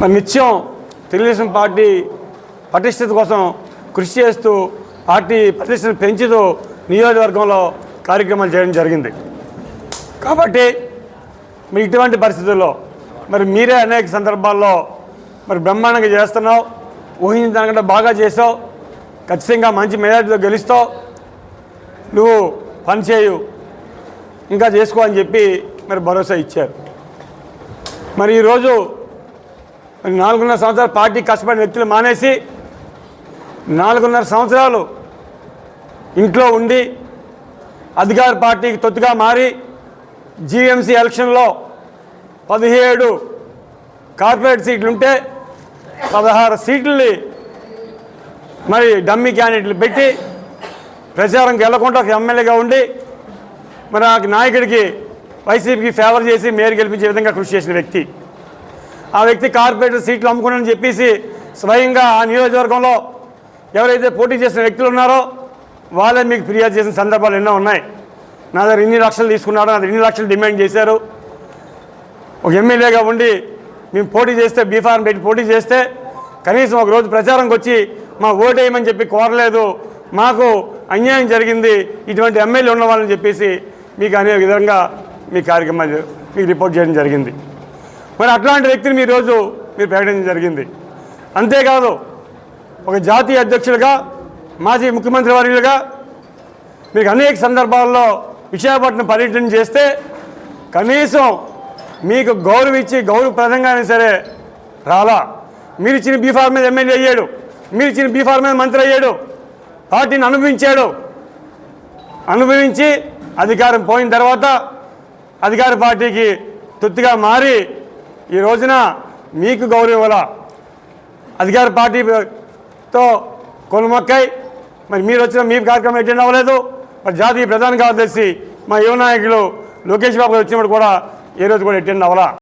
మరి నిత్యం తెలుగుదేశం పార్టీ పటిష్టత కోసం కృషి చేస్తూ పార్టీ ప్రతిష్టను పెంచుతూ నియోజకవర్గంలో కార్యక్రమాలు చేయడం జరిగింది. కాబట్టి మీ ఇటువంటి పరిస్థితుల్లో మరి మీరే అనేక సందర్భాల్లో మరి బ్రహ్మాండంగా చేస్తున్నావు ఊహించిన దానికంటే బాగా చేసావు ఖచ్చితంగా మంచి మెజార్టీతో గెలుస్తావు నువ్వు పనిచేయు ఇంకా చేసుకో అని చెప్పి మరి భరోసా ఇచ్చారు. మరి ఈరోజు నాలుగున్నర సంవత్సరాలు పార్టీ కష్టపడిన వ్యక్తులు మానేసి నాలుగున్నర సంవత్సరాలు ఇంట్లో ఉండి అధికార పార్టీకి తొత్తుగా మారి జీఎంసీ ఎలక్షన్లో పదిహేడు కార్పొరేట్ సీట్లు ఉంటే పదహారు సీట్లని మరి డమ్మీ క్యాండిడేట్లు పెట్టి ప్రచారంకి వెళ్ళకుండా ఒక ఎమ్మెల్యేగా ఉండి మరి ఆ నాయకుడికి వైసీపీకి ఫేవర్ చేసి మేయర్ గెలిపించే విధంగా కృషి చేసిన వ్యక్తి. ఆ వ్యక్తి కార్పొరేటర్ సీట్లు అమ్ముకున్నాడని చెప్పేసి స్వయంగా ఆ నియోజకవర్గంలో ఎవరైతే పోటీ చేసిన వ్యక్తులు ఉన్నారో వాళ్ళే మీకు ఫిర్యాదు చేసిన సందర్భాలు ఎన్నో ఉన్నాయి. నా దగ్గర ఇన్ని లక్షలు తీసుకున్నాడు నా దగ్గర ఇన్ని లక్షలు డిమాండ్ చేశారు. ఒక ఎమ్మెల్యేగా ఉండి మేము పోటీ చేస్తే బీఫార్మ్ పెట్టి పోటీ చేస్తే కనీసం ఒక రోజు ప్రచారంకి వచ్చి మా ఓటేయమని చెప్పి కోరలేదు. మాకు అన్యాయం జరిగింది. ఇటువంటి ఎమ్మెల్యే ఉన్న వాళ్ళని చెప్పేసి మీకు అనే విధంగా మీ కార్యక్రమాలు మీకు రిపోర్ట్ చేయడం జరిగింది. మరి అట్లాంటి వ్యక్తిని మీ రోజు మీరు ప్రకటించడం జరిగింది. అంతేకాదు ఒక జాతీయ అధ్యక్షులుగా మాజీ ముఖ్యమంత్రి వర్యులుగా మీకు అనేక సందర్భాల్లో విశాఖపట్నం పర్యటన చేస్తే కనీసం మీకు గౌరవ ఇచ్చి గౌరవప్రదంగా అయినా సరే రాలా. మీరు ఇచ్చిన బీఫార్ మీద ఎమ్మెల్యే అయ్యాడు. మీరు ఇచ్చిన బీఫార్ మీద మంత్రి అయ్యాడు. పార్టీని అనుభవించాడు. అనుభవించి అధికారం పోయిన తర్వాత అధికార పార్టీకి తొత్తుగా మారి ఈ రోజున మీకు గౌరవం ఇవ్వాల అధికార పార్టీతో కొనుమక్కై మరి మీరు వచ్చిన మీ కార్యక్రమం అటెండ్ అవ్వలేదు. మరి జాతీయ ప్రధాన కార్యదర్శి మా యువ నాయకులు లోకేష్ బాబు గారు వచ్చినప్పుడు కూడా ఏ రోజు కూడా అటెండ్ అవ్వాలా?